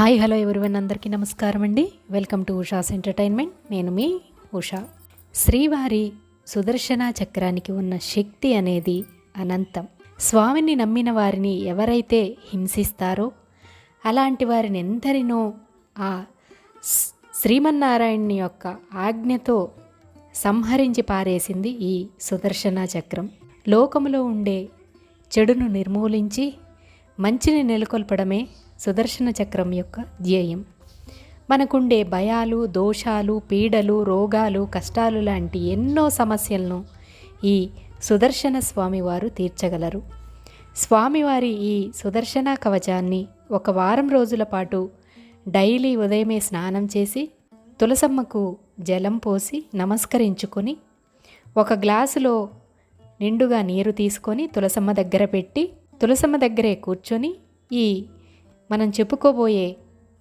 Hi hello everyone అందరికీ నమస్కారం అండి. Welcome to Usha's entertainment. నేను మీ ఉషా. శ్రీవారి సుదర్శన చక్రానికి ఉన్న శక్తి అనేది అనంతం. స్వామిని నమ్మిన వారిని ఎవరైతే హింసిస్తారో అలాంటి వారిని ఎందరినో ఆ శ్రీమన్నారాయణుని యొక్క ఆజ్ఞతో సంహరించి పారేసింది ఈ సుదర్శన చక్రం. లోకములో ఉండే చెడును నిర్మూలించి మంచిని నెలకొల్పడమే సుదర్శన చక్రం యొక్క ధ్యేయం. మనకుండే భయాలు దోషాలు పీడలు రోగాలు కష్టాలు లాంటి ఎన్నో సమస్యలను ఈ సుదర్శన స్వామివారు తీర్చగలరు. స్వామివారి ఈ సుదర్శన కవచాన్ని ఒక వారం రోజుల పాటు డైలీ ఉదయమే స్నానం చేసి తులసమ్మకు జలం పోసి నమస్కరించుకొని ఒక గ్లాసులో నిండుగా నీరు తీసుకొని తులసమ్మ దగ్గర పెట్టి తులసమ్మ దగ్గరే కూర్చొని ఈ మనం చెప్పుకోబోయే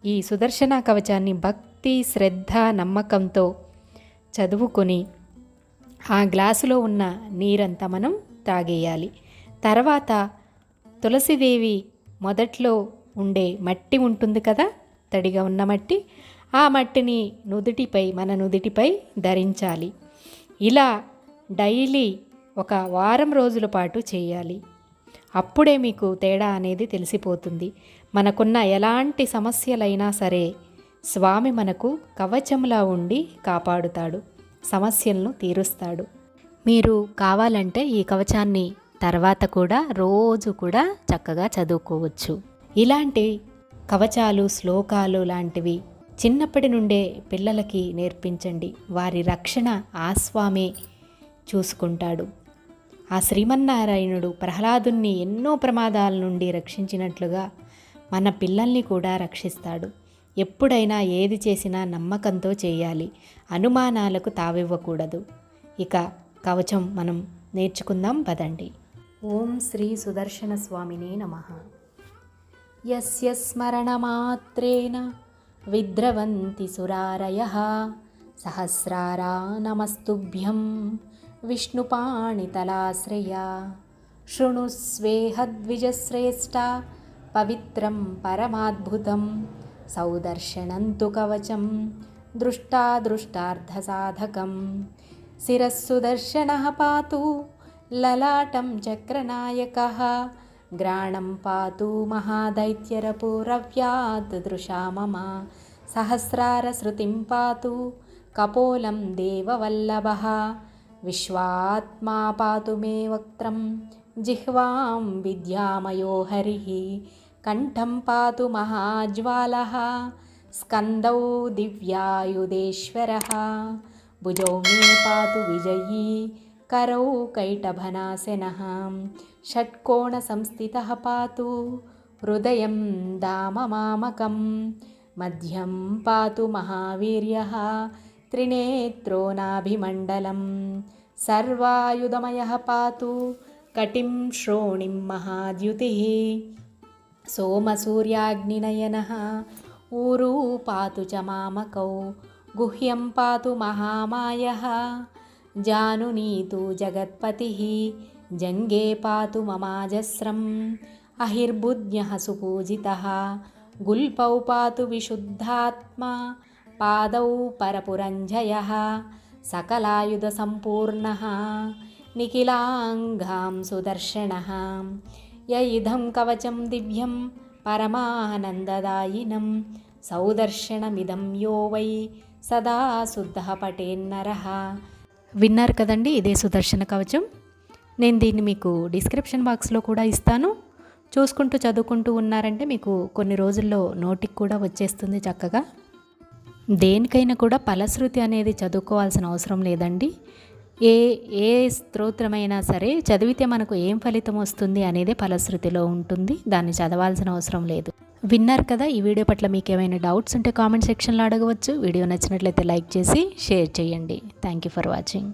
ఈ సుదర్శన కవచాన్ని భక్తి శ్రద్ధ నమ్మకంతో చదువుకొని ఆ గ్లాసులో ఉన్న నీరంతా మనం తాగేయాలి. తర్వాత తులసిదేవి మొదట్లో ఉండే మట్టి ఉంటుంది కదా తడిగా ఉన్న మట్టి ఆ మట్టిని నుదుటిపై మన నుదుటిపై ధరించాలి. ఇలా డైలీ ఒక వారం రోజుల పాటు చేయాలి. అప్పుడే మీకు తేడా అనేది తెలిసిపోతుంది. మనకున్న ఎలాంటి సమస్యలైనా సరే స్వామి మనకు కవచంలా ఉండి కాపాడుతాడు సమస్యలను తీరుస్తాడు. మీరు కావాలంటే ఈ కవచాన్ని తర్వాత కూడా రోజు కూడా చక్కగా చదువుకోవచ్చు. ఇలాంటి కవచాలు శ్లోకాలు లాంటివి చిన్నప్పటి నుండే పిల్లలకి నేర్పించండి. వారి రక్షణ ఆ చూసుకుంటాడు. ఆ శ్రీమన్నారాయణుడు ప్రహ్లాదుని ఎన్నో ప్రమాదాల నుండి రక్షించినట్లుగా మన పిల్లల్ని కూడా రక్షిస్తాడు. ఎప్పుడైనా ఏది చేసినా నమ్మకంతో చేయాలి. అనుమానాలకు తావివ్వకూడదు. ఇక కవచం మనం నేర్చుకుందాం పదండి. ఓం శ్రీ సుదర్శన స్వామినే నమః. యస్య స్మరణమాత్రేణ విద్రవంతి సురారయ. సహస్రారా నమస్తుభ్యం. विष्णुपाणितलाश्रया। शृणु स्वेहद्विजश्रेष्ठा पवित्रं परमाद्भुतं सौदर्शनं तु कवचं दृष्टा दृष्टार्धसाधकं शिरस्सुदर्शनः पातु ललाटं चक्रनायकः ग्राणं पातु महादैत्यरपुरव्यात् दृशा मम। सहस्रारश्रुतिं पातु कपोलं देववल्लभः। विश्वात्मा पातु मे वक्त्रं जिह्वां विद्यामयो हरिः कण्ठं पातु महाज्वालः स्कन्दौ दिव्यायुधेश्वरः। भुजौ मे पातु विजयी करौ कैटभनासिनः। षट्कोणसंस्थितः पातु हृदयं दाममामकं मध्यं पातु महावीर्यः। त्रिनेत्रो नाभिमण्डलं सर्वायुधमयः पातु। कटिं श्रोणिं महाद्युतिः। सोमसूर्याग्निनयनः। ऊरू पातु च मामकौ। गुह्यं पातु महामायः। जानुनीतु जगत्पतिः। जङ्गे पातु ममाजस्रम्। अहिर्बुद्ध्यः सुपूजितः गुल्पौ पातु विशुद्धात्मा పాదౌ పరపురంజయ సకలాయుధ సంపూర్ణ నిఖిలాంగాం సుదర్శన య ఇదం కవచం దివ్యం పరమానందదాయినం సౌదర్శనమిదం యో వై సదా శుద్ధ పటేన్నర విన్నారు కదండి ఇదే సుదర్శన కవచం? నేను దీన్ని మీకు డిస్క్రిప్షన్ బాక్స్లో కూడా ఇస్తాను. చూసుకుంటూ చదువుకుంటూ ఉన్నారంటే మీకు కొన్ని రోజుల్లో నోటికి కూడా వచ్చేస్తుంది చక్కగా. దేనికైనా కూడా ఫలశ్రుతి అనేది చదువుకోవాల్సిన అవసరం లేదండి. ఏ ఏ స్తోత్రమైనా సరే చదివితే మనకు ఏం ఫలితం వస్తుంది అనేది ఫలశ్రుతిలో ఉంటుంది. దాన్ని చదవాల్సిన అవసరం లేదు. విన్నారు కదా ఈ వీడియో పట్ల మీకు ఏమైనా డౌట్స్ ఉంటే కామెంట్ సెక్షన్లో అడగవచ్చు. వీడియో నచ్చినట్లయితే లైక్ చేసి షేర్ చేయండి. Thank you for watching.